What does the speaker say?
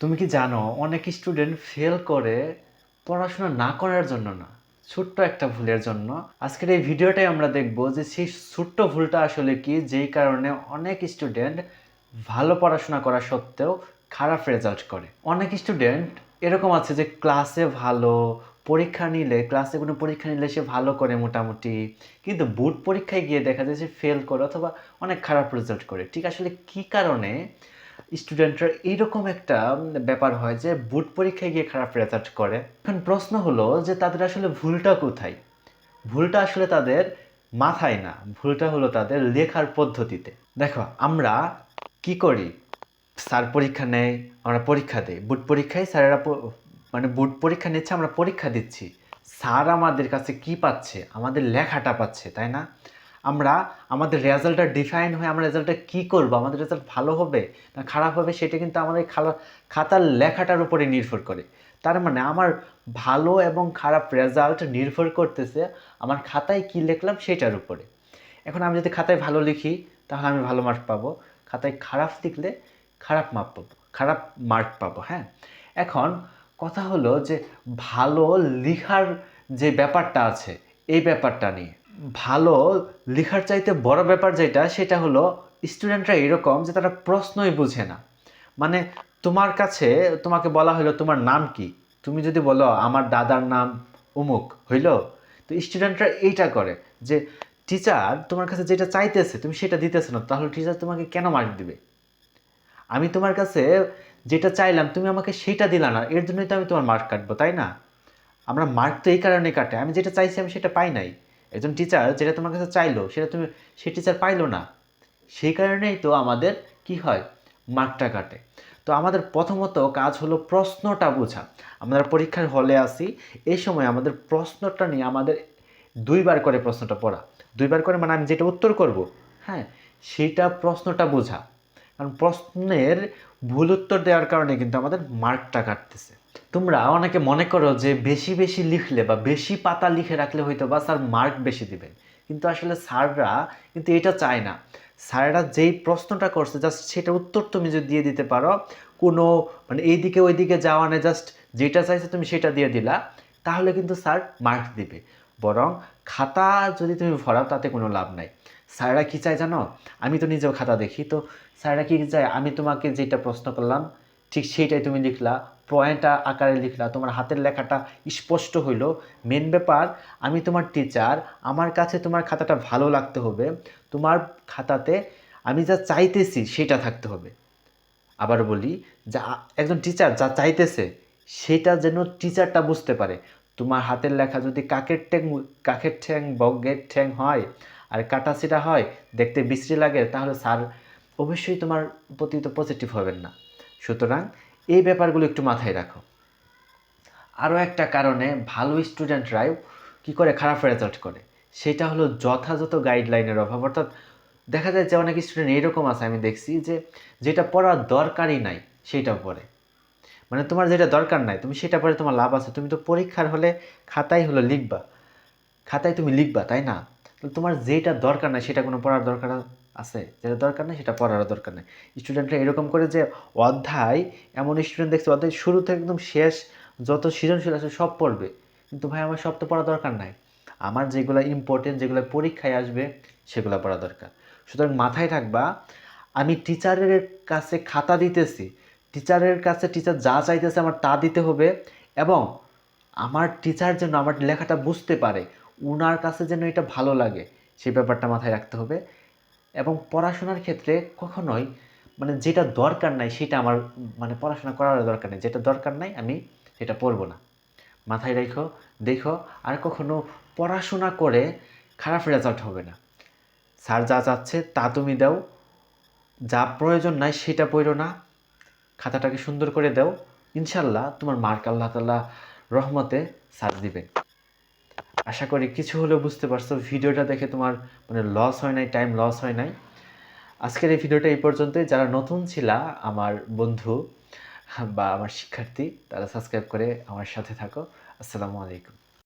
তুমি কি জানো, অনেক স্টুডেন্ট ফেল করে পড়াশোনা না করার জন্য না, ছোট্ট একটা ভুলের জন্য। আজকের এই ভিডিওটাই আমরা দেখব যে সেই ছোট্ট ভুলটা আসলে কি, যেই কারণে অনেক স্টুডেন্ট ভালো পড়াশোনা করা সত্ত্বেও খারাপ রেজাল্ট করে। অনেক স্টুডেন্ট এরকম আছে যে ক্লাসে ভালো পরীক্ষা নিলে ক্লাসে কোনো পরীক্ষা নিলে সে ভালো করে মোটামুটি, কিন্তু বোর্ড পরীক্ষায় গিয়ে দেখা যায় সে ফেল করে অথবা অনেক খারাপ রেজাল্ট করে। ঠিক আসলে কি কারণে? স্টুডেন্টরা এইরকম একটা ব্যাপার হয় যে বোর্ড পরীক্ষায় গিয়ে খারাপ রেজাল্ট করে। এখন প্রশ্ন হলো যে তাদের আসলে ভুলটা কোথায়? ভুলটা আসলে তাদের মাথায় না, ভুলটা হলো তাদের লেখার পদ্ধতিতে। দেখো, আমরা কি করি? স্যার পরীক্ষা নেয়, আমরা পরীক্ষা দিই। বুট পরীক্ষায় স্যারেরা মানে বুট পরীক্ষা নিচ্ছে, আমরা পরীক্ষা দিচ্ছি। স্যার আমাদের কাছে কি পাচ্ছে? আমাদের লেখাটা পাচ্ছে, তাই না? আমরা আমাদের রেজাল্টটা ডিফাইন হয়ে আমরা রেজাল্টটা কী করব? আমাদের রেজাল্ট ভালো হবে না খারাপ হবে? সেটা কিন্তু আমাদের খাতার লেখাটার উপরে নির্ভর করে। তার মানে আমার ভালো এবং খারাপ রেজাল্ট নির্ভর করতেছে আমার খাতায় কী লিখলাম সেটার উপরে। এখন আমি যদি খাতায় ভালো লিখি, তাহলে আমি ভালো মার্ক পাবো। খাতায় খারাপ লিখলে খারাপ মার্ক পাবো, খারাপ মার্ক পাবো হ্যাঁ? এখন কথা হলো যে ভালো লেখার যে ব্যাপারটা আছে, এই ব্যাপারটা নিয়ে। ভালো লেখার চাইতে বড় ব্যাপার যেটা, সেটা হলো স্টুডেন্টরা এরকম যে তারা প্রশ্নই বুঝে না। মানে তোমার কাছে তোমাকে বলা হলো, তোমার নাম কি? তুমি যদি বলো, আমার দাদার নাম অমুক হইল? তো স্টুডেন্টরা এইটা করে যে, টিচার, তোমার কাছে যেটা চাইতেছে, তুমি সেটা দিতেছে না, তাহলে টিচার তোমাকে কেন মার্ক দিবে? আমি তোমার কাছে যেটা চাইলাম, তুমি আমাকে সেটা দিলা না, এর জন্যই তো আমি তোমার মার্ক কাটবো, তাই না? আমরা মার্ক তো এই কারণে কাটে, আমি যেটা চাইছি আমি সেটা পাই নাই। একজন টিচার যেটা তোমার কাছে চাইলো, সেটা তুমি, সেই টিচার পাইলো না। সেই কারণেই তো আমাদের কি হয়? মার্কটা কাটে। তো আমাদের প্রথমত কাজ হলো প্রশ্নটা বোঝা। আমরা পরীক্ষার হলে আসি, এই সময় আমাদের প্রশ্নটা নিয়ে আমাদের দুইবার করে প্রশ্নটা পড়া। দুইবার করে মানে আমি যেটা উত্তর করব হ্যাঁ সেটা প্রশ্নটা বোঝা। কারণ প্রশ্নের ভুল উত্তর দেওয়ার কারণে কিন্তু আমাদের মার্কটা কাটতেছে। তোমরা অনেকে মনে করো যে বেশি বেশি লিখলে বা বেশি পাতা লিখে রাখলে হয়তো বা স্যার মার্ক বেশি দিবেন। কিন্তু আসলে স্যাররা কিন্তু এটা চায় না। স্যাররা যেই প্রশ্নটা করছে জাস্ট সেটা উত্তর তুমি যদি দিয়ে দিতে পারো, কোনো মানে এইদিকে ওইদিকে যাওয়া না, জাস্ট যেটা চাইছে তুমি সেটা দিয়ে দিলা, তাহলে কিন্তু স্যার মার্ক দিবে। বরং খাতা যদি তুমি ভরাও, তাতে কোনো লাভ নাই। স্যাররা কী চায় জানো? আমি তো নিজেও খাতা দেখি। তো স্যাররা কী চায়? আমি তোমাকে যেটা প্রশ্ন করলাম, ঠিক সেইটাই তুমি লিখলা পয়েন্ট আকারে লিখলা, তোমার হাতের লেখাটা স্পষ্ট হইল। মেন ব্যাপার, আমি তোমার টিচার আমার কাছে তোমার খাতাটা ভালো লাগতে হবে। তোমার খাতাতে আমি যা চাইতেছি সেটা থাকতে হবে। আবার বলি, যা একজন টিচার যা চাইতেছে, সেটা যেন টিচারটা বুঝতে পারে। তোমার হাতের লেখা যদি কাকের ঠ্যাং কাকের ঠ্যাং, বগের ঠ্যাং হয় আর কাটাছিটা হয়, দেখতে বিশ্রী লাগে, তাহলে স্যার অবশ্যই তোমার প্রতি তো পজিটিভ হবেন না। সুতরাং এই ব্যাপারগুলো একটু মাথায় রাখো। আরও একটা কারণে ভালো স্টুডেন্টরাই কি করে খারাপ রেজাল্ট করে? সেটা হলো যথাযথ গাইডলাইনের অভাব। অর্থাৎ দেখা যায় যে অনেক স্টুডেন্ট এইরকম আছে, আমি দেখছি যে যেটা পড়ার দরকারই নাই সেইটাও পড়ে। মানে তোমার যেটা দরকার নাই, তুমি সেটা পড়ে তোমার লাভ আছে। তুমি তো পরীক্ষার হলে খাতায় হলো লিখবা। খাতায় তুমি লিখবা, তাই না? তো তোমার যেটা দরকার নাই, সেটা কোনো পড়ার দরকার আছে? যেটা দরকার নেই, সেটা পড়ার দরকার নেই। স্টুডেন্টরা এরকম করে যে অধ্যায়, এমন স্টুডেন্ট দেখছে, অধ্যায় শুরু থেকে একদম শেষ, যত সৃজনশীল আছে সব পড়বে। কিন্তু ভাই, আমার সব তো পড়া দরকার নাই। আমার যেগুলো ইম্পর্টেন্ট যেগুলো পরীক্ষায় আসবে, সেগুলো পড়া দরকার। সুতরাং মাথায় রাখবা, আমি টিচারের কাছে খাতা দিতেছি। টিচারের কাছে টিচার যা চাইতেছে আমার তা দিতে হবে এবং আমার টিচার যেন আমার লেখাটা বুঝতে পারে। উনার কাছে যেন এটা ভালো লাগে, সেই ব্যাপারটা মাথায় রাখতে হবে। এবং পড়াশোনার ক্ষেত্রে কখনোই মানে যেটা দরকার নাই সেটা আমার মানে পড়াশোনা করার দরকার নেই। যেটা দরকার নাই আমি সেটা পড়ব না। মাথায় রেখো, দেখো, আর কখনো পড়াশোনা করে খারাপ রেজাল্ট হবে না। স্যার যা চাচ্ছে তা তুমি দাও, যা প্রয়োজন নাই সেটা পড়ো না। খাতাটাকে সুন্দর করে দাও। ইনশাল্লাহ তোমার মার্ক আল্লাহ তাল্লাহ রহমতে সাথ দিবেন আশা করি কিছু হলেও বুঝতে পারছ, ভিডিওটা দেখে তোমার মানে লস হয় নাই টাইম লস হয় নাই। আজকের এই ভিডিওটা এই পর্যন্তই। যারা নতুন ছিলা, আমার বন্ধু বা আমার শিক্ষার্থী, তারা সাবস্ক্রাইব করে আমার সাথে থাকো। আসসালামু আলাইকুম।